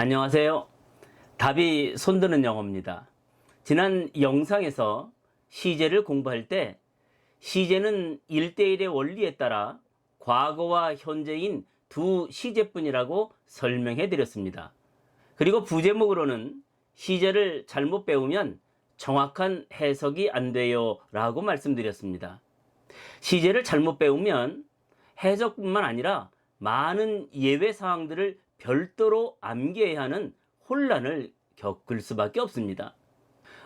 안녕하세요. 답이 손드는 영어입니다. 지난 영상에서 시제를 공부할 때 시제는 1대1의 원리에 따라 과거와 현재인 두 시제뿐이라고 설명해 드렸습니다. 그리고 부제목으로는 시제를 잘못 배우면 정확한 해석이 안 돼요 라고 말씀드렸습니다. 시제를 잘못 배우면 해석뿐만 아니라 많은 예외 사항들을 별도로 암기해야 하는 혼란을 겪을 수밖에 없습니다.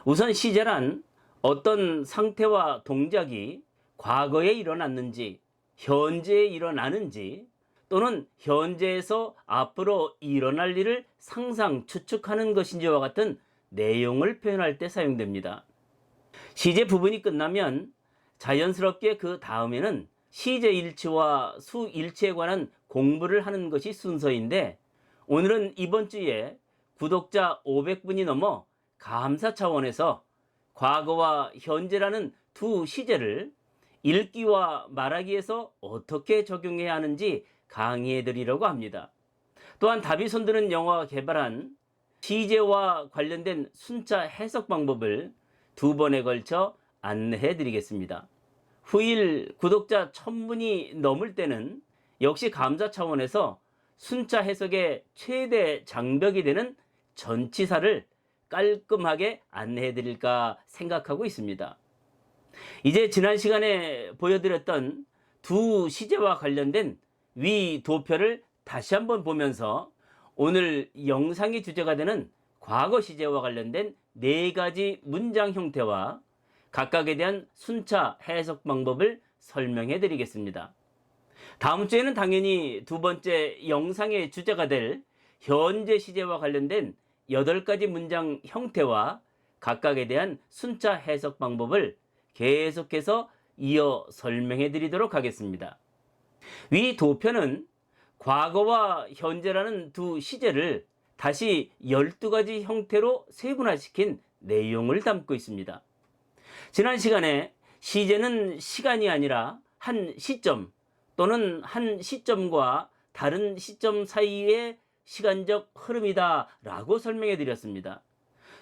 우선 시제란 어떤 상태와 동작이 과거에 일어났는지, 현재에 일어나는지, 또는 현재에서 앞으로 일어날 일을 상상, 추측하는 것인지와 같은 내용을 표현할 때 사용됩니다. 시제 부분이 끝나면 자연스럽게 그 다음에는 시제 일치와 수 일치에 관한 공부를 하는 것이 순서인데 오늘은 이번 주에 구독자 500분이 넘어 감사 차원에서 과거와 현재라는 두 시제를 읽기와 말하기에서 어떻게 적용해야 하는지 강의해 드리려고 합니다. 또한 답이 손드는 영어가 개발한 시제와 관련된 순차 해석 방법을 두 번에 걸쳐 안내해 드리겠습니다. 후일 구독자 1000분이 넘을 때는 역시 감사 차원에서 순차 해석의 최대 장벽이 되는 전치사를 깔끔하게 안내해 드릴까 생각하고 있습니다. 이제 지난 시간에 보여드렸던 두 시제와 관련된 위 도표를 다시 한번 보면서 오늘 영상의 주제가 되는 과거 시제와 관련된 네 가지 문장 형태와 각각에 대한 순차 해석 방법을 설명해 드리겠습니다. 다음 주에는 당연히 두 번째 영상의 주제가 될 현재 시제와 관련된 8가지 문장 형태와 각각에 대한 순차 해석 방법을 계속해서 이어 설명해 드리도록 하겠습니다. 위 도표는 과거와 현재라는 두 시제를 다시 12가지 형태로 세분화시킨 내용을 담고 있습니다. 지난 시간에 시제는 시간이 아니라 한 시점 또는 한 시점과 다른 시점 사이의 시간적 흐름이다 라고 설명해 드렸습니다.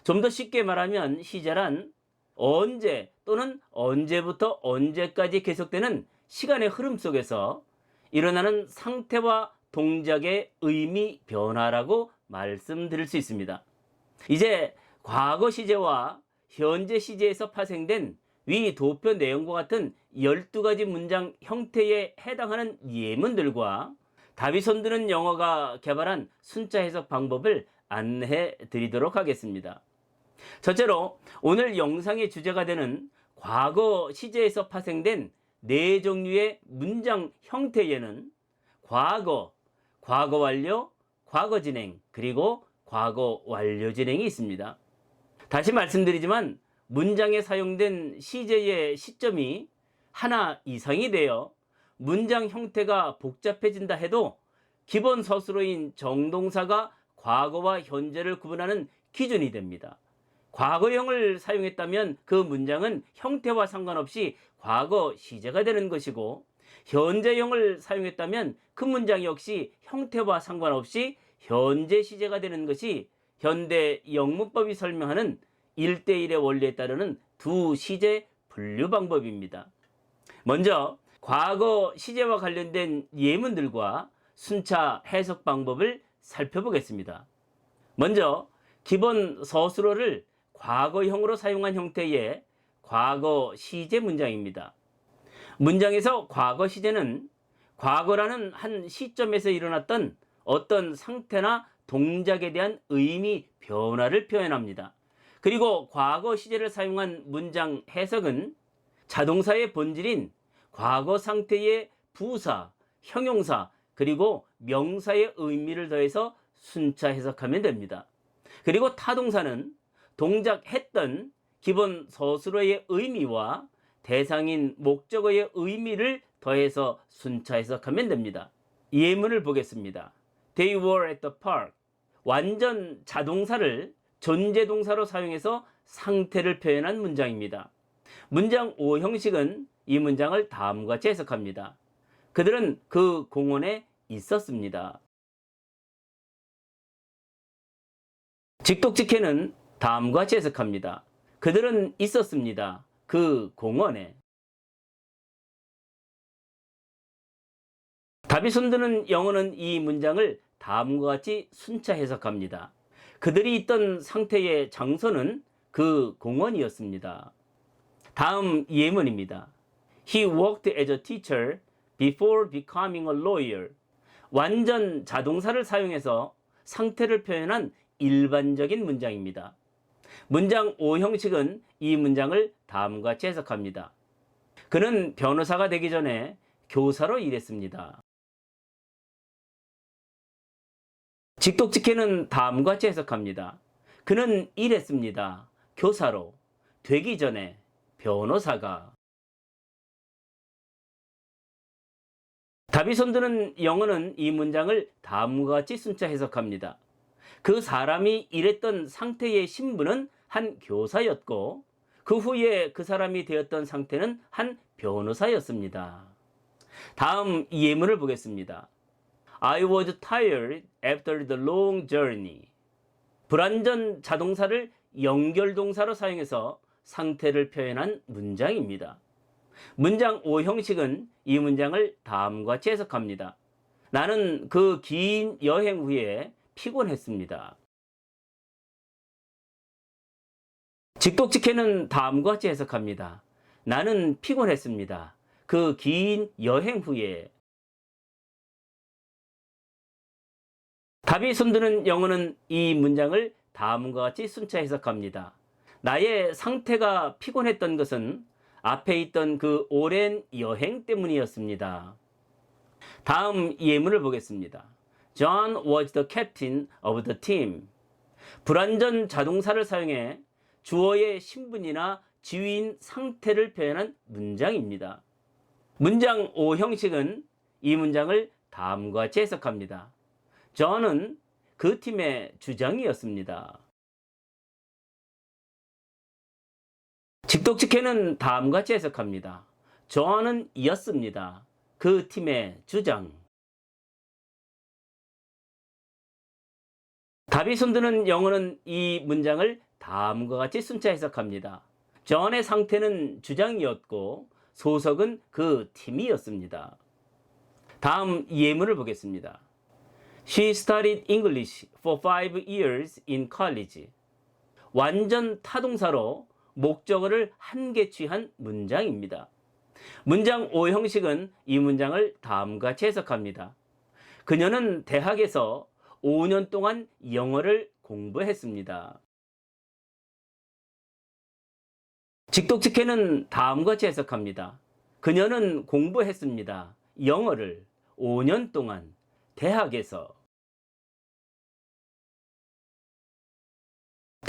좀 더 쉽게 말하면 시제란 언제 또는 언제부터 언제까지 계속되는 시간의 흐름 속에서 일어나는 상태와 동작의 의미 변화라고 말씀드릴 수 있습니다. 이제 과거 시제와 현재 시제에서 파생된 위 도표 내용과 같은 12가지 문장 형태에 해당하는 예문들과 답이 손드는 영어가 개발한 순자 해석 방법을 안내해 드리도록 하겠습니다. 첫째로 오늘 영상의 주제가 되는 과거 시제에서 파생된 네 종류의 문장 형태에는 과거, 과거 완료, 과거 진행, 그리고 과거 완료 진행이 있습니다. 다시 말씀드리지만 문장에 사용된 시제의 시점이 하나 이상이 되어 문장 형태가 복잡해진다 해도 기본 서술어인 정동사가 과거와 현재를 구분하는 기준이 됩니다. 과거형을 사용했다면 그 문장은 형태와 상관없이 과거 시제가 되는 것이고 현재형을 사용했다면 그 문장 역시 형태와 상관없이 현재 시제가 되는 것이 현대 영문법이 설명하는 1대1의 원리에 따르는 두 시제 분류 방법입니다. 먼저 과거 시제와 관련된 예문들과 순차 해석 방법을 살펴보겠습니다. 먼저 기본 서술어를 과거형으로 사용한 형태의 과거 시제 문장입니다. 문장에서 과거 시제는 과거라는 한 시점에서 일어났던 어떤 상태나 동작에 대한 의미 변화를 표현합니다. 그리고 과거 시제를 사용한 문장 해석은 자동사의 본질인 과거 상태의 부사, 형용사, 그리고 명사의 의미를 더해서 순차 해석하면 됩니다. 그리고 타동사는 동작했던 기본 서술어의 의미와 대상인 목적어의 의미를 더해서 순차 해석하면 됩니다. 예문을 보겠습니다. They were at the park. 완전 자동사를 존재동사로 사용해서 상태를 표현한 문장입니다. 문장 5 형식은 이 문장을 다음과 같이 해석합니다. 그들은 그 공원에 있었습니다. 직독직해는 다음과 같이 해석합니다. 그들은 있었습니다. 그 공원에. 답이 손드는 영어는 이 문장을 다음과 같이 순차 해석합니다. 그들이 있던 상태의 장소는 그 공원이었습니다. 다음 예문입니다. He worked as a teacher before becoming a lawyer. 완전 자동사를 사용해서 상태를 표현한 일반적인 문장입니다. 문장 5 형식은 이 문장을 다음과 같이 해석합니다. 그는 변호사가 되기 전에 교사로 일했습니다. 직독직해는 다음과 같이 해석합니다. 그는 일했습니다. 교사로 되기 전에 변호사가 답이 손드는 영어는 이 문장을 다음과 같이 순차 해석합니다. 그 사람이 일했던 상태의 신분은 한 교사였고 그 후에 그 사람이 되었던 상태는 한 변호사였습니다. 다음 예문을 보겠습니다. I was tired after the long journey. 불완전 자동사를 연결동사로 사용해서 상태를 표현한 문장입니다. 문장 5 형식은 이 문장을 다음과 같이 해석합니다. 나는 그 긴 여행 후에 피곤했습니다. 직독직해는 다음과 같이 해석합니다. 나는 피곤했습니다. 그 긴 여행 후에 답이 손드는 영어는 이 문장을 다음과 같이 순차 해석합니다. 나의 상태가 피곤했던 것은 앞에 있던 그 오랜 여행 때문이었습니다. 다음 예문을 보겠습니다. John was the captain of the team. 불완전 자동사를 사용해 주어의 신분이나 지위인 상태를 표현한 문장입니다. 문장 5 형식은 이 문장을 다음과 같이 해석합니다. 저는 그 팀의 주장이었습니다. 직독직해는 다음과 같이 해석합니다. 저는 이었습니다. 그 팀의 주장. 답이 손드는 영어는 이 문장을 다음과 같이 순차 해석합니다. 전의 상태는 주장이었고 소속은 그 팀이었습니다. 다음 예문을 보겠습니다. She studied English for five years in college. 완전 타동사로 목적어를 한개 취한 문장입니다. 문장 5 형식은 이 문장을 다음과 같이 해석합니다. 그녀는 대학에서 5년 동안 영어를 공부했습니다. 직독직해는 다음과 같이 해석합니다. 그녀는 공부했습니다. 영어를 5년 동안 대학에서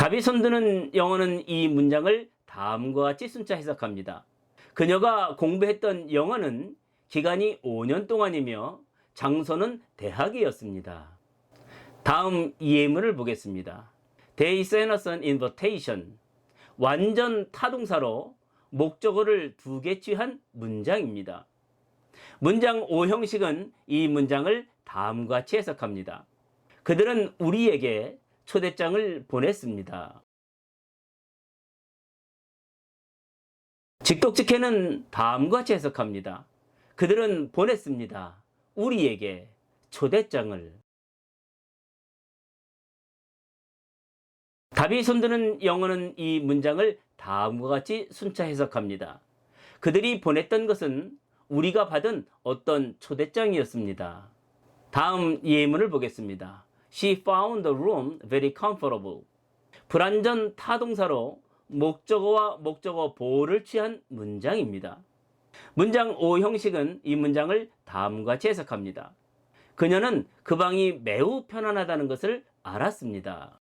답이 손드는 영어는 이 문장을 다음과 같이 순차 해석합니다. 그녀가 공부했던 영어는 기간이 5년 동안이며 장소는 대학이었습니다. 다음 예문을 보겠습니다. They sent us an invitation. 완전 타동사로 목적어를 두 개 취한 문장입니다. 문장 5 형식은 이 문장을 다음과 같이 해석합니다. 그들은 우리에게 초대장을 보냈습니다. 직독직해는 다음과 같이 해석합니다. 그들은 보냈습니다. 우리에게 초대장을. 답이 손드는 영어는 이 문장을 다음과 같이 순차 해석합니다. 그들이 보냈던 것은 우리가 받은 어떤 초대장이었습니다. 다음 예문을 보겠습니다. She found the room very comfortable. 불완전 타동사로 목적어와 목적어 보호를 취한 문장입니다. 문장 5 형식은 이 문장을 다음과 같이 해석합니다. 그녀는 그 방이 매우 편안하다는 것을 알았습니다.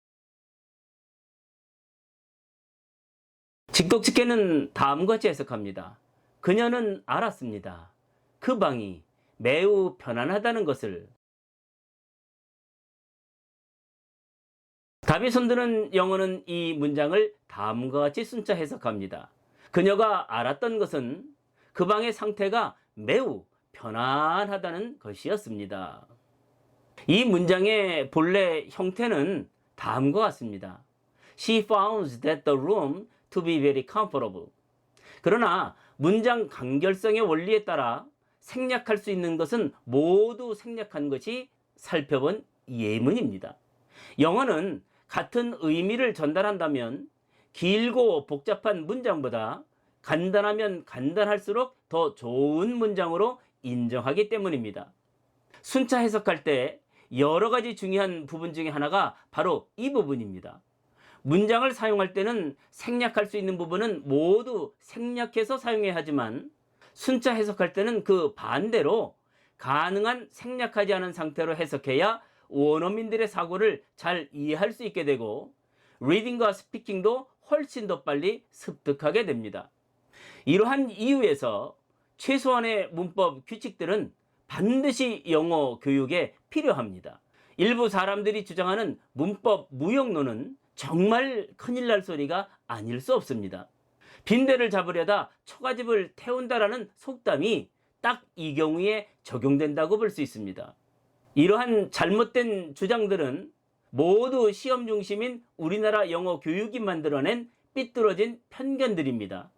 직독직해는 다음과 같이 해석합니다. 그녀는 알았습니다. 그 방이 매우 편안하다는 것을 답이 손드는 영어는 이 문장을 다음과 같이 순차 해석합니다. 그녀가 알았던 것은 그 방의 상태가 매우 편안하다는 것이었습니다. 이 문장의 본래 형태는 다음과 같습니다. She found that the room to be very comfortable. 그러나 문장 간결성의 원리에 따라 생략할 수 있는 것은 모두 생략한 것이 살펴본 예문입니다. 영어는 같은 의미를 전달한다면 길고 복잡한 문장보다 간단하면 간단할수록 더 좋은 문장으로 인정하기 때문입니다. 순차 해석할 때 여러 가지 중요한 부분 중에 하나가 바로 이 부분입니다. 문장을 사용할 때는 생략할 수 있는 부분은 모두 생략해서 사용해야 하지만 순차 해석할 때는 그 반대로 가능한 생략하지 않은 상태로 해석해야 원어민들의 사고를 잘 이해할 수 있게 되고 리딩과 스피킹도 훨씬 더 빨리 습득하게 됩니다. 이러한 이유에서 최소한의 문법 규칙들은 반드시 영어 교육에 필요합니다. 일부 사람들이 주장하는 문법 무용론은 정말 큰일 날 소리가 아닐 수 없습니다. 빈대를 잡으려다 초가집을 태운다라는 속담이 딱 이 경우에 적용된다고 볼 수 있습니다. 이러한 잘못된 주장들은 모두 시험 중심인 우리나라 영어 교육이 만들어낸 삐뚤어진 편견들입니다.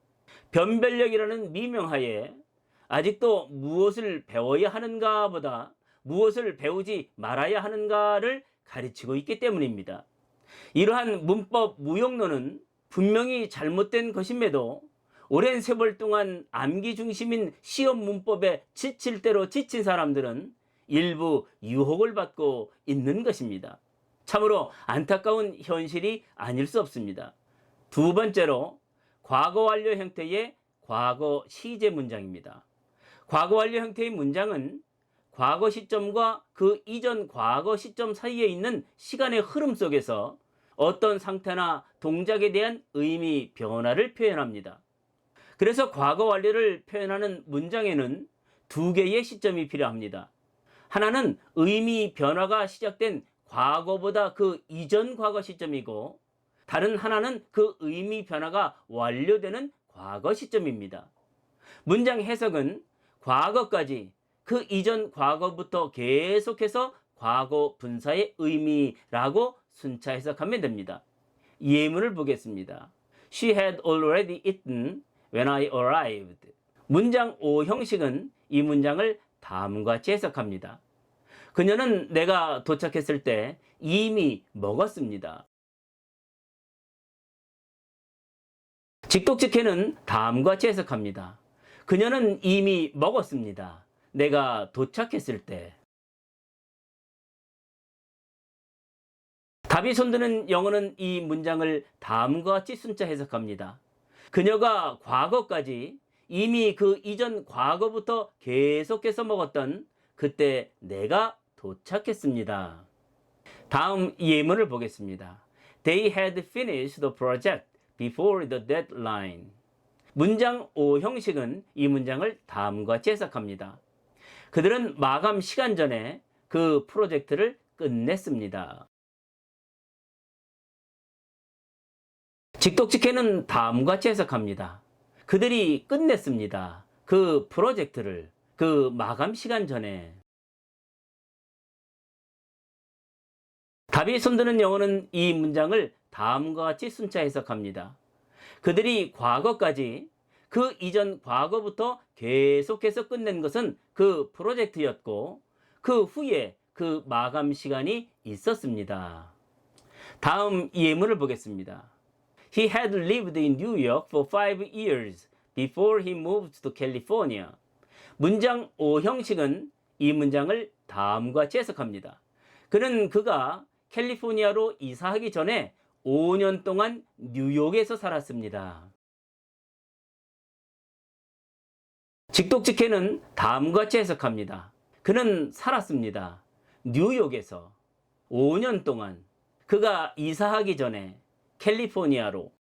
변별력이라는 미명하에 아직도 무엇을 배워야 하는가 보다 무엇을 배우지 말아야 하는가를 가르치고 있기 때문입니다. 이러한 문법 무용론은 분명히 잘못된 것임에도 오랜 세월 동안 암기 중심인 시험 문법에 지칠 대로 지친 사람들은 일부 유혹을 받고 있는 것입니다. 참으로 안타까운 현실이 아닐 수 없습니다. 두 번째로 과거 완료 형태의 과거 시제 문장입니다. 과거 완료 형태의 문장은 과거 시점과 그 이전 과거 시점 사이에 있는 시간의 흐름 속에서 어떤 상태나 동작에 대한 의미 변화를 표현합니다. 그래서 과거 완료를 표현하는 문장에는 두 개의 시점이 필요합니다. 하나는 의미 변화가 시작된 과거보다 그 이전 과거 시점이고 다른 하나는 그 의미 변화가 완료되는 과거 시점입니다. 문장 해석은 과거까지 그 이전 과거부터 계속해서 과거 분사의 의미라고 순차 해석하면 됩니다. 예문을 보겠습니다. She had already eaten when I arrived. 문장 5 형식은 이 문장을 다음과 같이 해석합니다. 그녀는 내가 도착했을 때 이미 먹었습니다. 직독직해는 다음과 같이 해석합니다. 그녀는 이미 먹었습니다. 내가 도착했을 때. 답이 손드는 영어는 이 문장을 다음과 같이 순차 해석합니다. 그녀가 과거까지 이미 그 이전 과거부터 계속해서 먹었던 그때 내가 도착했습니다. 다음 예문을 보겠습니다. They had finished the project before the deadline. 문장 5 형식은 이 문장을 다음과 같이 해석합니다. 그들은 마감 시간 전에 그 프로젝트를 끝냈습니다. 직독직해는 다음과 같이 해석합니다. 그들이 끝냈습니다. 그 프로젝트를 그 마감 시간 전에 답이 손드는 영어는 이 문장을 다음과 같이 순차 해석합니다. 그들이 과거까지 그 이전 과거부터 계속해서 끝낸 것은 그 프로젝트였고 그 후에 그 마감 시간이 있었습니다. 다음 예문을 보겠습니다. He had lived in New York for five years before he moved to California. 문장 5 형식은 이 문장을 다음과 같이 해석합니다. 그는 그가 캘리포니아로 이사하기 전에 5년 동안 뉴욕에서 살았습니다. 직독직해는 다음과 같이 해석합니다. 그는 살았습니다. 뉴욕에서 5년 동안 그가 이사하기 전에 캘리포니아로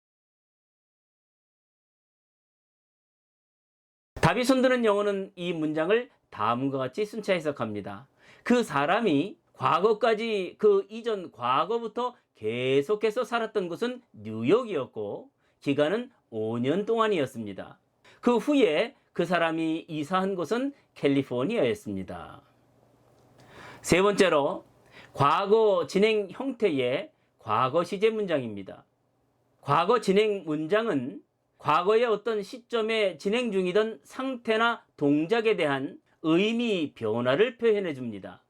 답이 손드는 영어는 이 문장을 다음과 같이 순차 해석합니다. 그 사람이 과거까지 그 이전 과거부터 계속해서 살았던 곳은 뉴욕이었고 기간은 5년 동안이었습니다. 그 후에 그 사람이 이사한 곳은 캘리포니아였습니다. 세 번째로 과거 진행 형태의 과거 시제 문장입니다. 과거 진행 문장은 과거의 어떤 시점에 진행 중이던 상태나 동작에 대한 의미 변화를 표현해 줍니다.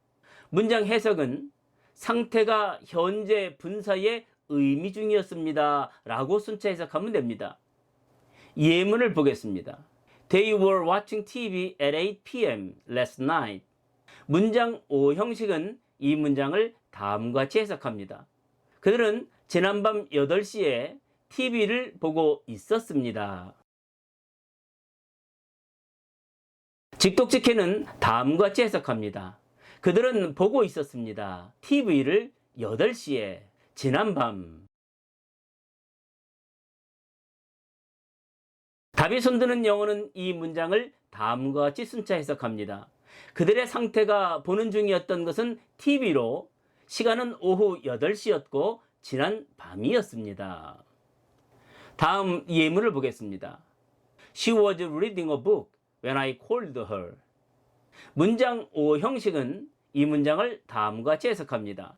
문장 해석은 상태가 현재 분사의 의미 중이었습니다. 라고 순차 해석하면 됩니다. 예문을 보겠습니다. They were watching TV at 8 p.m. last night. 문장 5 형식은 이 문장을 다음과 같이 해석합니다. 그들은 지난밤 8시에 TV를 보고 있었습니다. 직독직해는 다음과 같이 해석합니다. 그들은 보고 있었습니다. TV를 8시에 지난밤. 답이 손드는 영어는 이 문장을 다음과 같이 순차 해석합니다. 그들의 상태가 보는 중이었던 것은 TV로 시간은 오후 8시였고 지난 밤이었습니다. 다음 예문을 보겠습니다. She was reading a book when I called her. 문장 5 형식은 이 문장을 다음과 같이 해석합니다.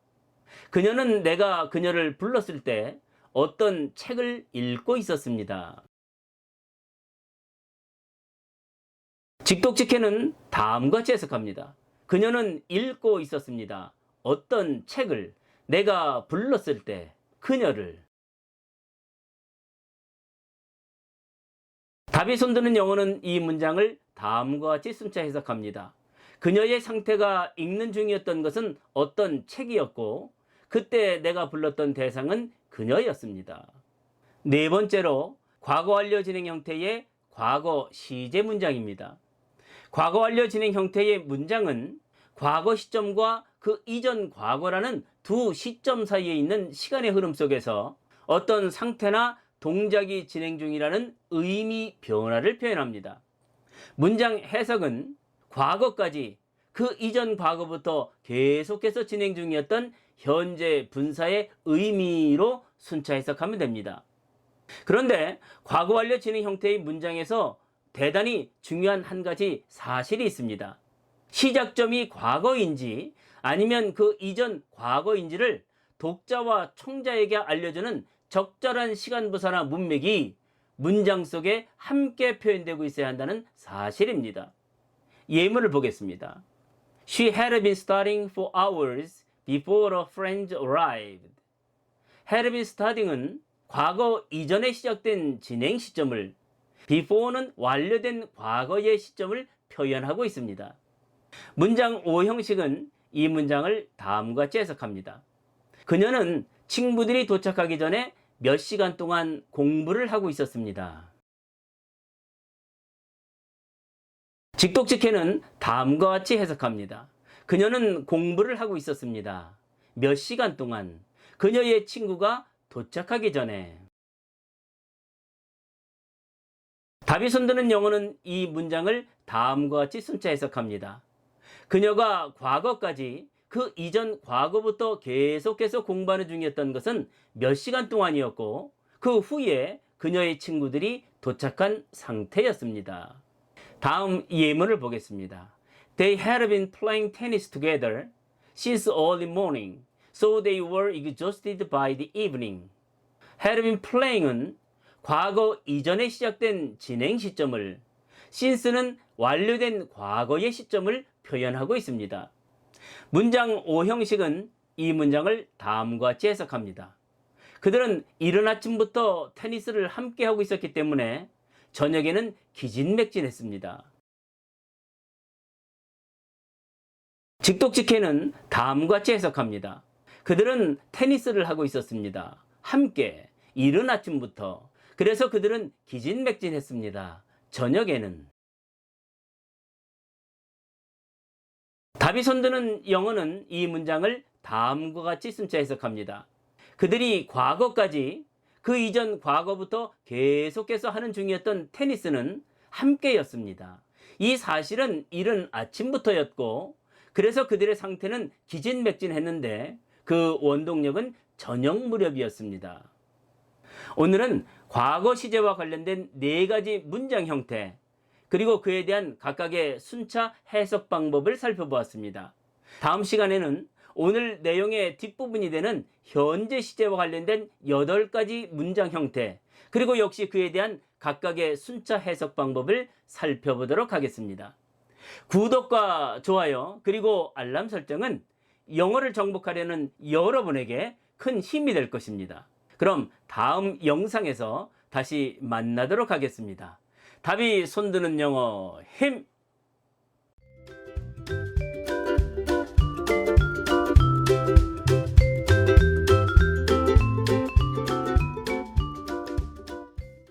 그녀는 내가 그녀를 불렀을 때 어떤 책을 읽고 있었습니다. 직독직해는 다음과 같이 해석합니다. 그녀는 읽고 있었습니다. 어떤 책을 내가 불렀을 때 그녀를 답이 손드는 영어는 이 문장을 다음과 같이 순차 해석합니다. 그녀의 상태가 읽는 중이었던 것은 어떤 책이었고 그때 내가 불렀던 대상은 그녀였습니다. 네 번째로 과거 완료 진행 형태의 과거 시제 문장입니다. 과거 완료 진행 형태의 문장은 과거 시점과 그 이전 과거라는 두 시점 사이에 있는 시간의 흐름 속에서 어떤 상태나 동작이 진행 중이라는 의미 변화를 표현합니다. 문장 해석은 과거까지 그 이전 과거부터 계속해서 진행 중이었던 현재 분사의 의미로 순차 해석하면 됩니다. 그런데 과거 완료 진행 형태의 문장에서 대단히 중요한 한 가지 사실이 있습니다. 시작점이 과거인지 아니면 그 이전 과거인지를 독자와 청자에게 알려주는 적절한 시간 부사나 문맥이 문장 속에 함께 표현되고 있어야 한다는 사실입니다. 예문을 보겠습니다. She had been studying for hours before her friends arrived. had been studying은 과거 이전에 시작된 진행 시점을 before는 완료된 과거의 시점을 표현하고 있습니다. 문장 5 형식은 이 문장을 다음과 같이 해석합니다. 그녀는 친구들이 도착하기 전에 몇 시간 동안 공부를 하고 있었습니다. 직독직해는 다음과 같이 해석합니다. 그녀는 공부를 하고 있었습니다. 몇 시간 동안 그녀의 친구가 도착하기 전에 답이 손드는 영어는 이 문장을 다음과 같이 순차 해석합니다. 그녀가 과거까지 그 이전 과거부터 계속해서 공부하는 중이었던 것은 몇 시간 동안이었고 그 후에 그녀의 친구들이 도착한 상태였습니다. 다음 예문을 보겠습니다. They had been playing tennis together since early morning, so they were exhausted by the evening. had been playing은 과거 이전에 시작된 진행 시점을 since는 완료된 과거의 시점을 표현하고 있습니다. 문장 5 형식은 이 문장을 다음과 같이 해석합니다. 그들은 이른 아침부터 테니스를 함께 하고 있었기 때문에 저녁에는 기진맥진했습니다. 직독직해는 다음과 같이 해석합니다. 그들은 테니스를 하고 있었습니다. 함께 이른 아침부터 그래서 그들은 기진맥진했습니다. 저녁에는 답이 손드는 영어는 이 문장을 다음과 같이 순차 해석합니다. 그들이 과거까지 그 이전 과거부터 계속해서 하는 중이었던 테니스는 함께였습니다. 이 사실은 이른 아침부터였고 그래서 그들의 상태는 기진맥진했는데 그 원동력은 저녁 무렵이었습니다. 오늘은 과거 시제와 관련된 네 가지 문장 형태, 그리고 그에 대한 각각의 순차 해석 방법을 살펴보았습니다. 다음 시간에는 오늘 내용의 뒷부분이 되는 현재 시제와 관련된 8가지 문장 형태, 그리고 역시 그에 대한 각각의 순차 해석 방법을 살펴보도록 하겠습니다. 구독과 좋아요, 그리고 알람 설정은 영어를 정복하려는 여러분에게 큰 힘이 될 것입니다. 그럼 다음 영상에서 다시 만나도록 하겠습니다. 답이 손드는 영어 힘